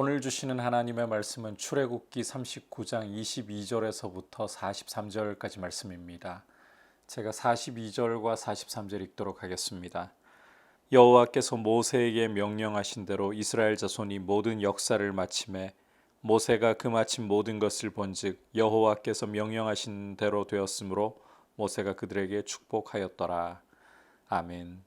오늘 주시는 하나님의 말씀은 출애굽기 39장 22절에서부터 43절까지 말씀입니다. 제가 42절과 43절 읽도록 하겠습니다. 여호와께서 모세에게 명령하신 대로 이스라엘 자손이 모든 역사를 마침에 모세가 그 마친 모든 것을 본즉 여호와께서 명령하신 대로 되었으므로 모세가 그들에게 축복하였더라. 아멘.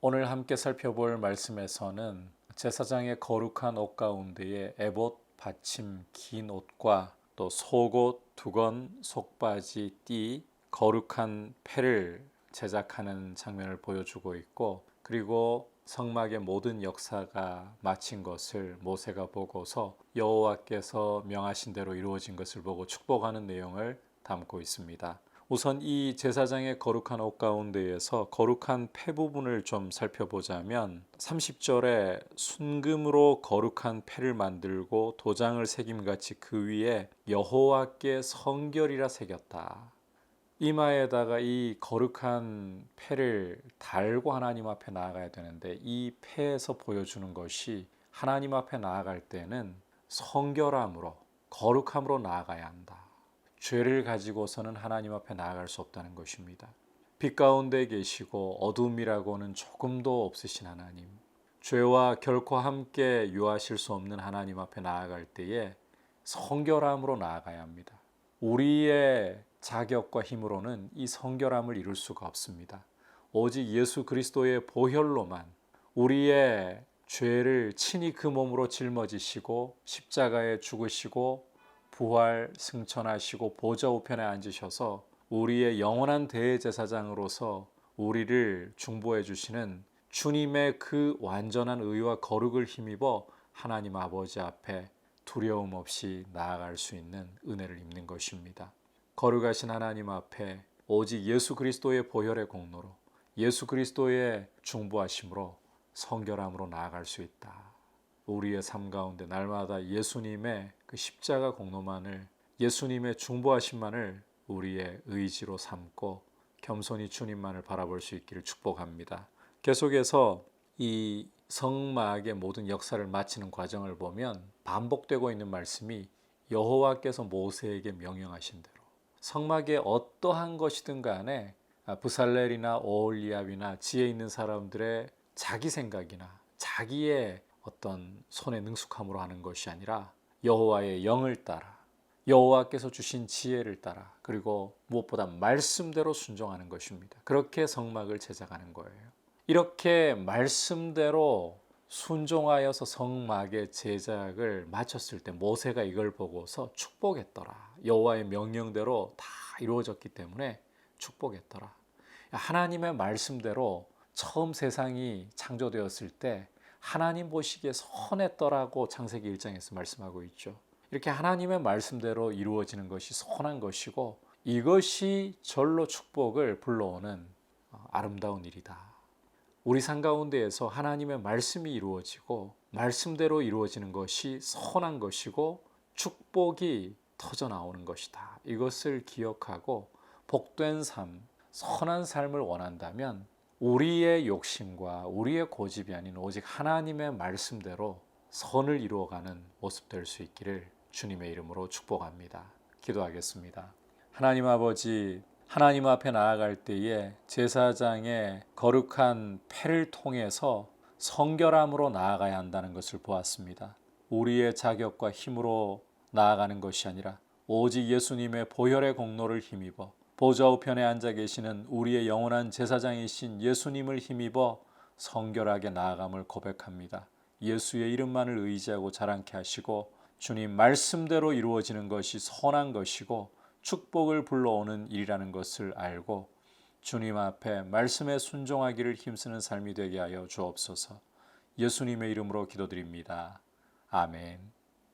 오늘 함께 살펴볼 말씀에서는 제사장의 거룩한 옷 가운데에 에봇, 받침, 긴 옷과 또 속옷, 두건, 속바지, 띠, 거룩한 패를 제작하는 장면을 보여주고 있고 그리고 성막의 모든 역사가 마친 것을 모세가 보고서 여호와께서 명하신 대로 이루어진 것을 보고 축복하는 내용을 담고 있습니다. 우선 이 제사장의 거룩한 옷 가운데에서 거룩한 폐 부분을 좀 살펴보자면 30절에 순금으로 거룩한 폐를 만들고 도장을 새김같이 그 위에 여호와께 성결이라 새겼다. 이마에다가 이 거룩한 폐를 달고 하나님 앞에 나아가야 되는데 이 폐에서 보여주는 것이 하나님 앞에 나아갈 때는 성결함으로 거룩함으로 나아가야 한다. 죄를 가지고서는 하나님 앞에 나아갈 수 없다는 것입니다. 빛 가운데 계시고 어둠이라고는 조금도 없으신 하나님, 죄와 결코 함께 유하실 수 없는 하나님 앞에 나아갈 때에 성결함으로 나아가야 합니다. 우리의 자격과 힘으로는 이 성결함을 이룰 수가 없습니다. 오직 예수 그리스도의 보혈로만 우리의 죄를 친히 그 몸으로 짊어지시고 십자가에 죽으시고 부활 승천하시고 보좌 우편에 앉으셔서 우리의 영원한 대제사장으로서 우리를 중보해 주시는 주님의 그 완전한 의와 거룩을 힘입어 하나님 아버지 앞에 두려움 없이 나아갈 수 있는 은혜를 입는 것입니다. 거룩하신 하나님 앞에 오직 예수 그리스도의 보혈의 공로로 예수 그리스도의 중보하심으로 성결함으로 나아갈 수 있다. 우리의 삶 가운데 날마다 예수님의 그 십자가 공로만을 예수님의 중보하심만을 우리의 의지로 삼고 겸손히 주님만을 바라볼 수 있기를 축복합니다. 계속해서 이 성막의 모든 역사를 마치는 과정을 보면 반복되고 있는 말씀이 여호와께서 모세에게 명령하신 대로 성막에 어떠한 것이든 간에 부살렐이나 오올리압이나 지혜 있는 사람들의 자기 생각이나 자기의 어떤 손의 능숙함으로 하는 것이 아니라 여호와의 영을 따라 여호와께서 주신 지혜를 따라 그리고 무엇보다 말씀대로 순종하는 것입니다. 그렇게 성막을 제작하는 거예요. 이렇게 말씀대로 순종하여서 성막의 제작을 마쳤을 때 모세가 이걸 보고서 축복했더라. 여호와의 명령대로 다 이루어졌기 때문에 축복했더라. 하나님의 말씀대로 처음 세상이 창조되었을 때 하나님 보시기에 선했더라고 창세기 1장에서 말씀하고 있죠. 이렇게 하나님의 말씀대로 이루어지는 것이 선한 것이고 이것이 절로 축복을 불러오는 어, 아름다운 일이다. 우리 삶 가운데에서 하나님의 말씀이 이루어지고 말씀대로 이루어지는 것이 선한 것이고 축복이 터져 나오는 것이다. 이것을 기억하고 복된 삶, 선한 삶을 원한다면 우리의 욕심과 우리의 고집이 아닌 오직 하나님의 말씀대로 선을 이루어가는 모습 될 수 있기를 주님의 이름으로 축복합니다. 기도하겠습니다. 하나님 아버지, 하나님 앞에 나아갈 때에 제사장의 거룩한 패를 통해서 성결함으로 나아가야 한다는 것을 보았습니다. 우리의 자격과 힘으로 나아가는 것이 아니라 오직 예수님의 보혈의 공로를 힘입어 보좌 우편에 앉아 계시는 우리의 영원한 제사장이신 예수님을 힘입어 성결하게 나아감을 고백합니다. 예수의 이름만을 의지하고 자랑케 하시고 주님 말씀대로 이루어지는 것이 선한 것이고 축복을 불러오는 일이라는 것을 알고 주님 앞에 말씀에 순종하기를 힘쓰는 삶이 되게 하여 주옵소서. 예수님의 이름으로 기도드립니다. 아멘.